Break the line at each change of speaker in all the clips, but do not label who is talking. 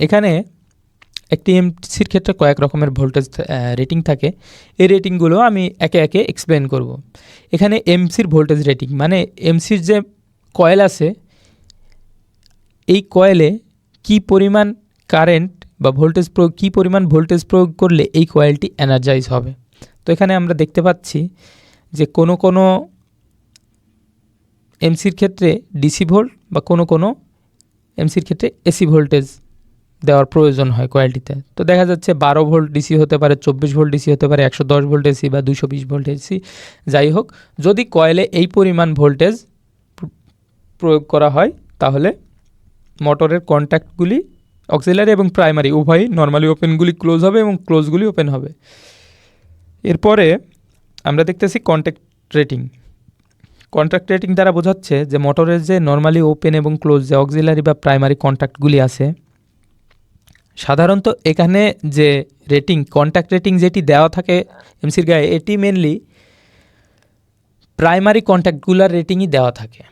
এখানে একটি এমসির ক্ষেত্রে কয়েক রকমের ভোল্টেজ রেটিং থাকে। এই রেটিংগুলো আমি একে একে এক্সপ্লেন করব। এখানে এমসির ভোল্টেজ রেটিং মানে এমসির যে কয়েল আছে, এই কয়েলে কি পরিমাণ কারেন্ট বা ভোল্টেজ প্রয়োগ, কী পরিমাণ ভোল্টেজ প্রয়োগ করলে এই কয়েলটি এনার্জাইজ হবে? তো এখানে আমরা দেখতে পাচ্ছি যে কোনো কোনো এমসির ক্ষেত্রে ডিসি ভোল্ট বা কোনো কোনো এমসির ক্ষেত্রে এসি ভোল্টেজ দেওয়ার প্রয়োজন হয় কয়েলটিতে। তো দেখা যাচ্ছে বারো ভোল্ট ডিসি হতে পারে, চব্বিশ ভোল্ট ডিসি হতে পারে, একশো দশ ভোল্ট এসি বা দুশো বিশ ভোল্ট এসি যাই হোক, যদি কয়েলে এই পরিমাণ ভোল্টেজ প্রয়োগ করা হয়, তাহলে মোটরের কন্ট্যাক্টগুলি অক্সিলারি এবং প্রাইমারি, উভয়ই নর্মালি ওপেনগুলি ক্লোজ হবে এবং ক্লোজগুলি ওপেন হবে। এরপরে আমরা দেখতেছি কন্ট্যাক্ট রেটিং। কন্ট্রাক্ট রেটিং দ্বারা বোঝাচ্ছে যে মোটরের যে নর্মালি, ওপেন এবং ক্লোজ যে অক্সিলারি বা প্রাইমারি কন্ট্যাক্টগুলি আছে সাধারণত এখানে যে রেটিং কন্ট্যাক্ট রেটিং যেটি দেওয়া থাকে এমসির গায়ে, এটি মেনলি প্রাইমারি কন্ট্যাক্টগুলার রেটিংই দেওয়া থাকে।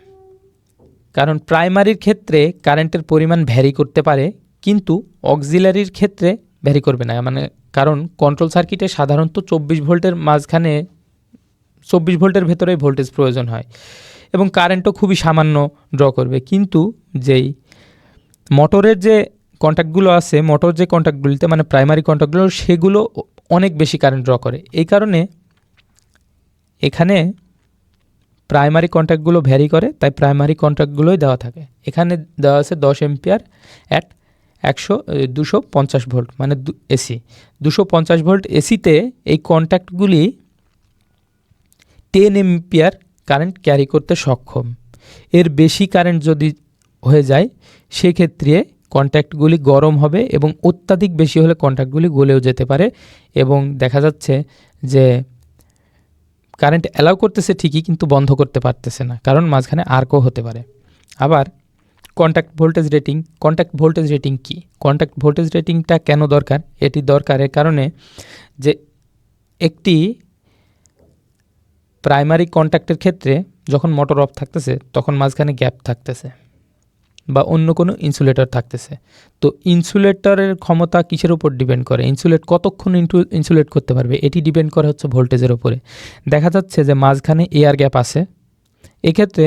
কারণ প্রাইমারির ক্ষেত্রে কারেন্টের পরিমাণ ভ্যারি করতে পারে, কিন্তু অক্সিলারির ক্ষেত্রে ভ্যারি করবে না। মানে কারণ কন্ট্রোল সার্কিটে সাধারণত চব্বিশ ভোল্টের মাঝখানে চব্বিশ ভোল্টের ভেতরে ভোল্টেজ প্রয়োজন হয় এবং কারেন্টও খুবই সামান্য ড্র করবে। কিন্তু যেই মোটরের যে কন্ট্যাক্টগুলো আছে মোটর যে কন্ট্যাক্টগুলিতে মানে প্রাইমারি কন্ট্যাক্টগুলো সেগুলো অনেক বেশি কারেন্ট ড্র করে। এই কারণে এখানে প্রাইমারি কন্ট্যাক্টগুলো ভ্যারি করে, তাই প্রাইমারি কন্ট্যাক্টগুলোই দেওয়া থাকে। এখানে দেওয়া আছে দশ এম্পিয়ার অ্যাট একশো দুশো পঞ্চাশ ভোল্ট মানে এসি দুশো পঞ্চাশ ভোল্ট এসিতে এই কন্ট্যাক্টগুলি টেন এম্পিয়ার কারেন্ট ক্যারি করতে সক্ষম। এর বেশি কারেন্ট যদি হয়ে যায়, সেক্ষেত্রে কন্ট্যাক্টগুলি গরম হবে এবং অত্যাধিক বেশি হলে কন্ট্যাক্টগুলি গলেও যেতে পারে এবং দেখা যাচ্ছে যে কারেন্ট অ্যালাউ করতেছে ঠিকই কিন্তু বন্ধ করতে পারতেছে না, কারণ মাঝখানে আর্কও হতে পারে। আবার contact voltage rating contact voltage rating কি? কন্ট্যাক্ট ভোল্টেজ রেটিংটা কেন দরকার? এটি দরকারের কারণে যে একটি প্রাইমারি কন্ট্যাক্টের ক্ষেত্রে যখন মোটর অফ থাকতেছে, তখন মাঝখানে গ্যাপ থাকতেছে। বা অন্য কোনো ইনসুলেটর থাকতেছে। তো ইনসুলেটরের ক্ষমতা কিসের উপর ডিপেন্ড করে? ইনসুলেট কতক্ষণ ইনটু ইনসুলেট করতে পারবে? এটি ডিপেন্ড করে হচ্ছে ভোল্টেজের উপরে। দেখা যাচ্ছে যে মাঝখানে এয়ার গ্যাপ আছে। এক্ষেত্রে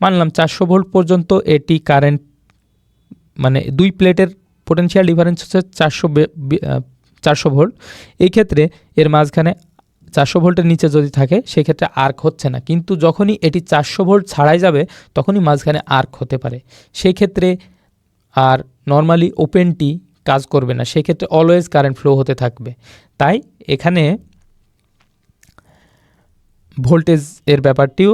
মানলাম চারশো ভোল্ট পর্যন্ত এটি কারেন্ট মানে দুই প্লেটের পোটেনশিয়াল ডিফারেন্স হচ্ছে চারশো চারশো ভোল্ট এই ক্ষেত্রে এর মাঝখানে চারশো ভোল্টের নিচে যদি থাকে, সেক্ষেত্রে আর্ক হচ্ছে না। কিন্তু যখনই এটি চারশো ভোল্ট ছাড়াই যাবে, তখনই মাঝখানে আর্ক হতে পারে। সেই ক্ষেত্রে আর নর্মালি ওপেনটি কাজ করবে না। সেক্ষেত্রে অলওয়েজ কারেন্ট ফ্লো হতে থাকবে। তাই এখানে ভোল্টেজ এর ব্যাপারটিও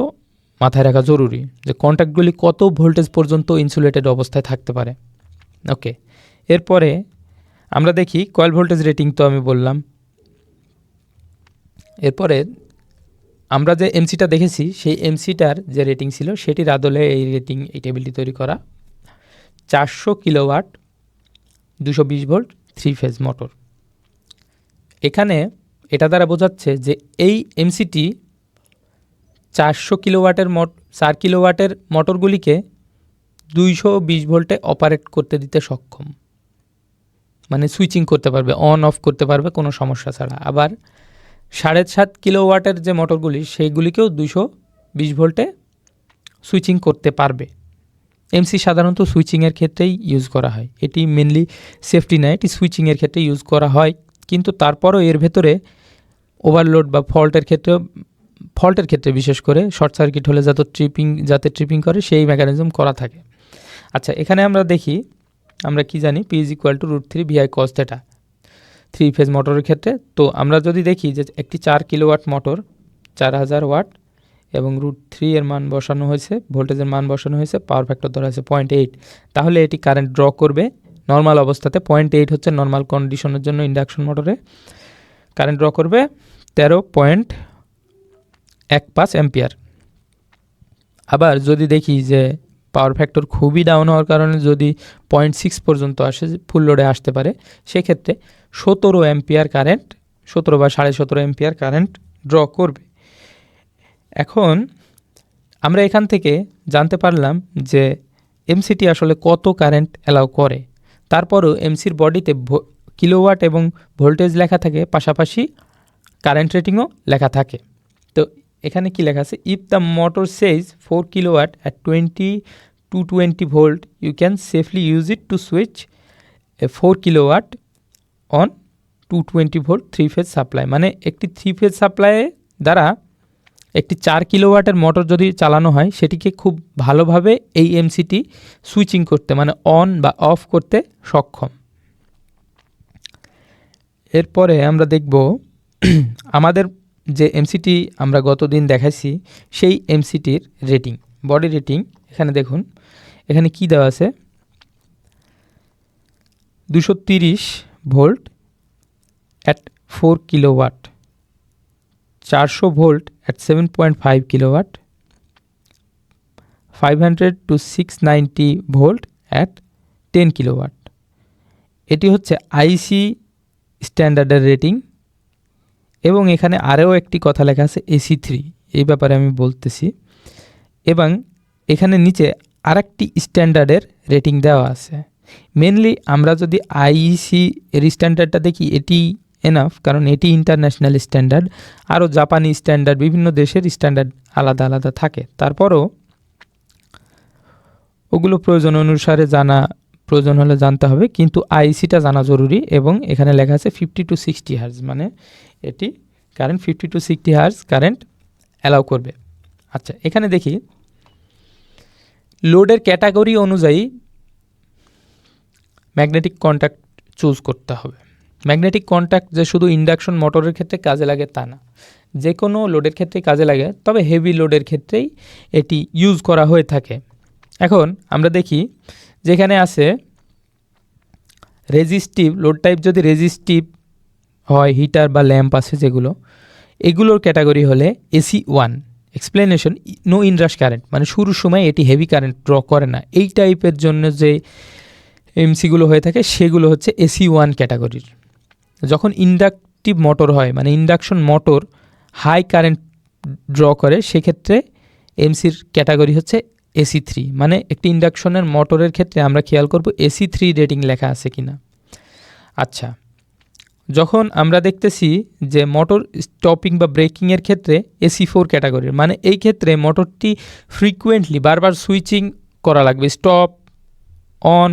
মাথায় রাখা জরুরি যে কন্ট্যাক্টগুলি কত ভোল্টেজ পর্যন্ত ইনসুলেটেড অবস্থায় থাকতে পারে। ওকে এরপরে আমরা দেখি কয়েল ভোল্টেজ রেটিং তো আমি বললাম। এরপরে আমরা যে এমসিটা দেখেছি, সেই এমসিটার যে রেটিং ছিল, সেটির আদলে এই রেটিং এই টেবিলটি তৈরি করা। চারশো কিলোওয়াট, দুশো বিশ ভোল্ট থ্রি ফেজ মোটর এখানে এটা দ্বারা বোঝাচ্ছে যে এই এমসিটি চারশো কিলোওয়াটের মট চার কিলোওয়াটের মোটরগুলিকে দুইশো বিশ ভোল্টে অপারেট করতে দিতে সক্ষম। মানে সুইচিং করতে পারবে অন অফ করতে পারবে, কোনো সমস্যা ছাড়া। আবার সাড়ে সাত কিলোওয়াটের যে মোটরগুলি, সেইগুলিকেও দুশো বিশ ভোল্টে সুইচিং করতে পারবে। এমসি সাধারণত সুইচিংয়ের ক্ষেত্রেই ইউজ করা হয়। এটি মেনলি সেফটি নয় এটি সুইচিংয়ের ক্ষেত্রে ইউজ করা হয়। কিন্তু তারপরও এর ভেতরে ওভারলোড বা ফল্টের ক্ষেত্রে ফল্টের ক্ষেত্রে বিশেষ করে শর্ট সার্কিট হলে যাতে ট্রিপিং যাতে ট্রিপিং করে, সেই মেকানিজম করা থাকে। আচ্ছা এখানে আমরা দেখি, আমরা কি জানি P is equal to root three VI cos theta three phase মোটরের ক্ষেত্রে, তো আমরা যদি দেখি যে একটি চার কিলোওয়াট মোটর চার হাজার ওয়াট এবং রুট থ্রি এর মান বসানো হয়েছে ভোল্টেজের মান বসানো হয়েছে পাওয়ার ফ্যাক্টর ধরা হয়েছে পয়েন্ট এইট তাহলে এটি কারেন্ট ড্র করবে নর্মাল অবস্থাতে পয়েন্ট এইট হচ্ছে নর্মাল কন্ডিশনের জন্য ইন্ডাকশন মোটরে কারেন্ট ড্র করবে তেরো পয়েন্ট এক পাঁচ অ্যাম্পিয়ার আবার যদি দেখি যে পাওয়ার ফ্যাক্টর খুবই ডাউন হওয়ার কারণে যদি পয়েন্ট সিক্স পর্যন্ত আসে ফুল লোডে আসতে পারে, সেক্ষেত্রে সতেরো অ্যাম্পিয়ার কারেন্ট সতেরো বা সাড়ে সতেরো অ্যাম্পিয়ার কারেন্ট ড্র করবে। এখন আমরা এখান থেকে জানতে পারলাম যে এমসিটি আসলে কত কারেন্ট অ্যালাউ করে। তারপরও এমসির বডিতে কিলোওয়াট এবং ভোল্টেজ লেখা থাকে, পাশাপাশি কারেন্ট রেটিংও লেখা থাকে। তো এখানে কি লেখা আছে? If the motor says four kilowatt at twenty two twenty volt you can safely use it to switch a four kilowatt on two twenty volt three phase supply মানে একটি থ্রি ফেজ সাপ্লাইয়ে দ্বারা একটি চার কিলোওয়াটের মোটর যদি চালানো হয়, সেটিকে খুব ভালোভাবে এই এমসিটি সুইচিং করতে মানে অন বা অফ করতে সক্ষম। এরপরে আমরা দেখব আমাদের যে এমসিটি আমরা গতদিন দেখাইছি, সেই এমসিটির রেটিং বডি রেটিং এখানে দেখুন, এখানে কি দেওয়া আছে? দুশো তিরিশ ভোল্ট অ্যাট ফোর কিলোওয়াট চারশো volt at seven point five kilowatt five hundred to six ninety volt at ten kilowatt এটি হচ্ছে আইসি স্ট্যান্ডার্ডের রেটিং এবং এখানে আরও একটি কথা লেখা আছে এসি থ্রি এই ব্যাপারে আমি বলতেছি। এবং এখানে নিচে আরেকটি স্ট্যান্ডার্ডের রেটিং দেওয়া আছে। মেনলি আমরা যদি আইইসি এর স্ট্যান্ডার্ডটা দেখি, এটি এনাফ কারণ এটি ইন্টারন্যাশনাল স্ট্যান্ডার্ড আরও জাপানি স্ট্যান্ডার্ড বিভিন্ন দেশের স্ট্যান্ডার্ড আলাদা আলাদা থাকে। তারপরও ওগুলো প্রয়োজন অনুসারে জানা, প্রয়োজন হলে জানতে হবে, কিন্তু আইসিটা জানা জরুরি এবং এখানে লেখা আছে ফিফটি টু সিক্সটি হার্জ মানে এটি current fifty to sixty hertz current allow করবে। আচ্ছা এখানে দেখি লোডের ক্যাটাগরি অনুযায়ী ম্যাগনেটিক কন্ট্যাক্ট চুজ করতে হবে। ম্যাগনেটিক কন্ট্যাক্ট যে শুধু ইন্ডাকশন মোটরের ক্ষেত্রে কাজে লাগে তা না, যে কোনো লোডের ক্ষেত্রেই কাজে লাগে, তবে হেভি লোডের ক্ষেত্রেই এটি ইউজ করা হয়ে থাকে। এখন আমরা দেখি, যেখানে আছে রেজিস্টিভ লোড টাইপ যদি রেজিস্টিভ হয় হিটার বা ল্যাম্প আছে যেগুলো, এগুলোর ক্যাটাগরি হলে AC one. Explanation no inrush current মানে শুরুর সময় এটি হেভি কারেন্ট ড্র করে না। এই টাইপের জন্য যে এমসিগুলো হয়ে থাকে, সেগুলো হচ্ছে এসি ওয়ান ক্যাটাগরির। যখন ইন্ডাকটিভ মোটর হয় মানে induction motor high current draw করে, সেক্ষেত্রে এমসির ক্যাটাগরি হচ্ছে এসি থ্রি। মানে একটি ইন্ডাকশনের মোটরের ক্ষেত্রে আমরা খেয়াল করব এসি থ্রি রেটিং লেখা আছে কি না আচ্ছা। যখন আমরা দেখতেছি যে মোটর স্টপিং বা ব্রেকিংয়ের ক্ষেত্রে এসি ফোর ক্যাটাগরির মানে এই ক্ষেত্রে মোটরটি ফ্রিকুয়েন্টলি বারবার সুইচিং করা লাগবে স্টপ অন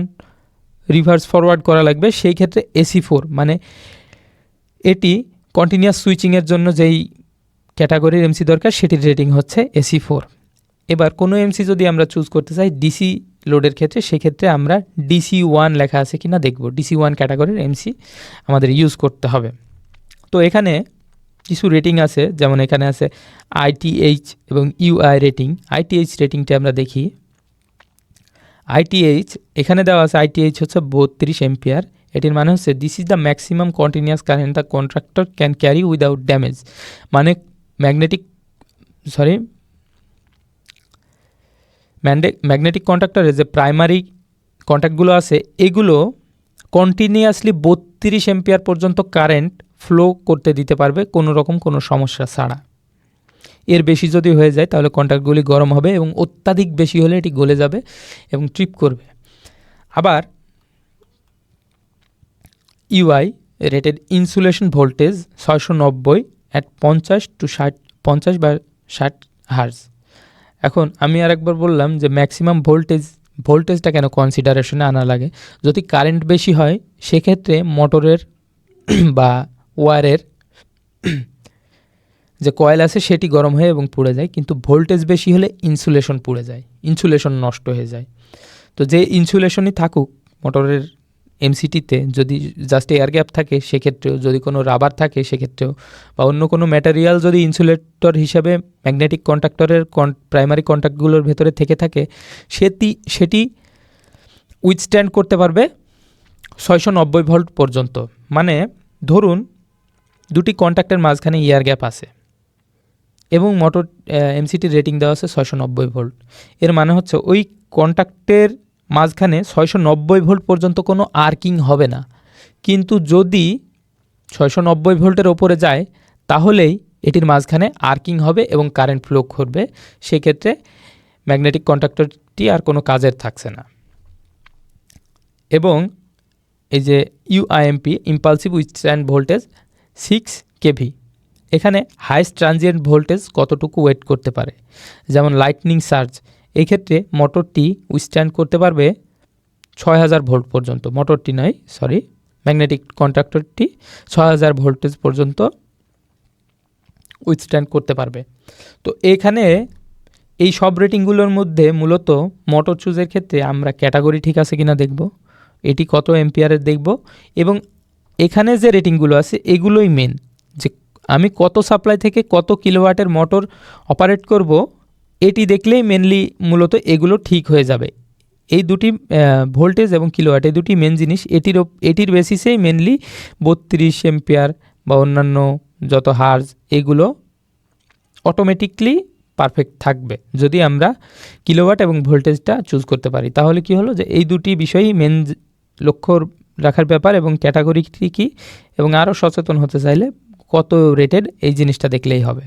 রিভার্স ফরওয়ার্ড করা লাগবে, সেই ক্ষেত্রে এসি ফোর মানে এটি কন্টিনিউয়াস সুইচিংয়ের জন্য যেই ক্যাটাগরির এমসি দরকার, সেটির রেটিং হচ্ছে এসি ফোর এবার কোনো এমসি যদি আমরা চুজ করতে চাই ডিসি লোডের ক্ষেত্রে, সেক্ষেত্রে আমরা ডিসি ওয়ান লেখা আছে কি না দেখব ডিসি ওয়ান ক্যাটাগরির এমসি আমাদের ইউজ করতে হবে। তো এখানে কিছু রেটিং আছে, যেমন এখানে আছে আইটিএইচ এবং ইউআই রেটিং আইটিএইচ রেটিংটা আমরা দেখি। আইটিএইচ এখানে দেওয়া আছে আইটিএইচ হচ্ছে বত্রিশ এম্পিয়ার এটির মানে হচ্ছে this is the maximum continuous current the contractor can carry without damage মানে ম্যাগনেটিক সরি ম্যাগনেটিক কন্ট্রাক্টরে যে প্রাইমারি কন্ট্যাক্টগুলো আছে, এগুলো কন্টিনিউয়াসলি বত্রিশ এম্পিয়ার পর্যন্ত কারেন্ট ফ্লো করতে দিতে পারবে, কোনো রকম কোনো সমস্যা ছাড়া। এর বেশি যদি হয়ে যায়, তাহলে কন্ট্যাক্টগুলি গরম হবে এবং অত্যাধিক বেশি হলে এটি গলে যাবে এবং ট্রিপ করবে। আবার ইউআই রেটেড ইনসুলেশন ভোল্টেজ ছয়শো নব্বই অ্যাট পঞ্চাশ টু ষাট, পঞ্চাশ বা ষাট হার্জ এখন আমি আরেকবার বললাম যে ম্যাক্সিমাম ভোল্টেজ ভোল্টেজটা কেন কনসিডারেশনে আনা লাগে? যদি কারেন্ট বেশি হয়, সেক্ষেত্রে মোটরের বা ওয়ারের যে কয়েল আছে, সেটি গরম হয়ে এবং পুড়ে যায়। কিন্তু ভোল্টেজ বেশি হলে ইনসুলেশন পুড়ে যায় ইনসুলেশন নষ্ট হয়ে যায়। তো যে ইনসুলেশনই থাকুক মোটরের এমসিটিতে যদি জাস্ট এয়ার গ্যাপ থাকে, সেক্ষেত্রেও যদি কোনো রাবার থাকে, সেক্ষেত্রেও বা অন্য কোনো ম্যাটেরিয়াল যদি ইনসুলেটর হিসাবে ম্যাগনেটিক কন্ট্রাক্টরের প্রাইমারি কন্ট্যাক্টগুলোর ভেতরে থেকে থাকে, সেটি সেটি উইথস্ট্যান্ড করতে পারবে ছয়শো নব্বই ভোল্ট পর্যন্ত। মানে ধরুন দুটি কন্ট্যাক্টের মাঝখানে ইয়ার গ্যাপ আছে এবং মোটর এমসিটির রেটিং দেওয়া আছে ছয়শো নব্বই ভোল্ট এর মানে হচ্ছে ওই কন্ট্যাক্টের মাঝখানে ছয়শো নব্বই ভোল্ট পর্যন্ত কোনো আর্কিং হবে না। কিন্তু যদি ছয়শো নব্বই ভোল্টের ওপরে যায়, তাহলেই এটির মাঝখানে আর্কিং হবে এবং কারেন্ট ফ্লো করবে। সেক্ষেত্রে ম্যাগনেটিক কন্ট্রাক্টরটি আর কোনো কাজের থাকছে না। এবং এই যে UIMP impulsive withstand voltage six kV এখানে হাইস্ট ট্রানজিয়েন্ট ভোল্টেজ কতটুকু ওয়েট করতে পারে? যেমন লাইটনিং সার্জ এক্ষেত্রে মোটরটি উইথস্ট্যান্ড করতে পারবে ছয় হাজার ভোল্ট পর্যন্ত। মোটরটি নয় সরি ম্যাগনেটিক কন্ট্রাক্টরটি ছয় হাজার ভোল্টেজ পর্যন্ত উইথস্ট্যান্ড করতে পারবে। তো এখানে এই সব রেটিংগুলোর মধ্যে মূলত মোটর চুজের ক্ষেত্রে আমরা ক্যাটাগরি ঠিক আছে কিনা দেখব। এটি কত এম্পিয়ারের দেখব এবং এখানে যে রেটিংগুলো আছে এগুলোই মেন যে আমি কত সাপ্লাই থেকে কত কিলোওয়াটের মোটর অপারেট করব এটি দেখলেই মেনলি মূলত এগুলো ঠিক হয়ে যাবে। এই দুটি ভোল্টেজ এবং কিলোওয়াট এই দুটি মেন জিনিস, এটির এটির বেসিসেই মেনলি বত্রিশ এম্পিয়ার বা অন্যান্য যত হার্জ এগুলো অটোমেটিকলি পারফেক্ট থাকবে। যদি আমরা কিলোওয়াট এবং ভোল্টেজটা চুজ করতে পারি, তাহলে কি হলো যে এই দুটি বিষয়ই মেন লক্ষ্য রাখার ব্যাপার এবং ক্যাটাগরিটি কী এবং আরও সচেতন হতে চাইলে কত রেটেড এই জিনিসটা দেখলেই হবে।